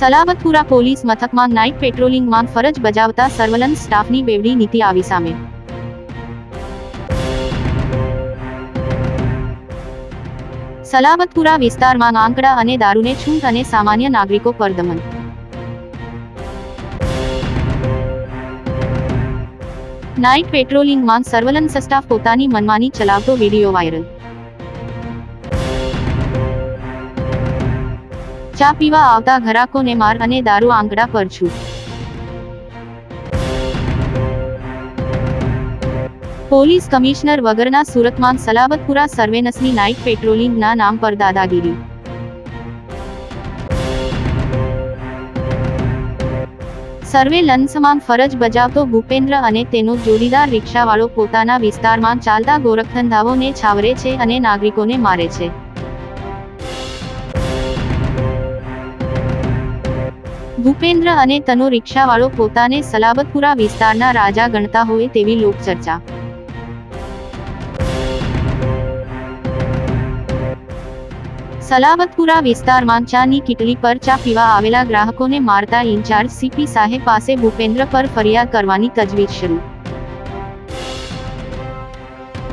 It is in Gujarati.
સલાબતપુરા પોલીસ મથકમાં નાઇટ પેટ્રોલિંગમાં ફરજ બજાવતા સર્વેલન્સ સ્ટાફની બેવડી નીતિ આવી સામે. સલાબતપુરા વિસ્તારમાં આંકડા અને દારૂને છૂટ અને સામાન્ય નાગરિકો પર દમન. નાઇટ પેટ્રોલિંગમાં સર્વેલન્સ સ્ટાફ પોતાની મનમાની ચલાવતો વીડિયો વાયરલ. ચા પીવા આવતા ઘરાકોને માર અને દારૂ આંકડા પર છૂટ પોલીસ કમિશનર વગરના સુરતમાં સલાબતપુરા સર્વેનસની નાઇટ પેટ્રોલિંગના નામ પર દાદાગીરી. સર્વેલન્સમાં ફરજ બજાવતો ભૂપેન્દ્ર અને તેનો જોડીદાર રિક્ષાવાળો પોતાના વિસ્તારમાં ચાલતા ગોરખધંધાઓને છાવરે છે અને નાગરિકોને મારે છે. ભૂપેન્દ્ર અને તનો રિક્ષાવાળો પોતાને સલાબતપુરા વિસ્તારના રાજા ગણતા હોય તેવી લોકચર્ચા. સલાબતપુરા વિસ્તારમાં ચાની કીટલી પર ચા પીવા આવેલા ગ્રાહકોને મારતા ઇન્ચાર્જ સીપી સાહેબ પાસે ભૂપેન્દ્ર પર ફરિયાદ કરવાની તજવીજ શરૂ.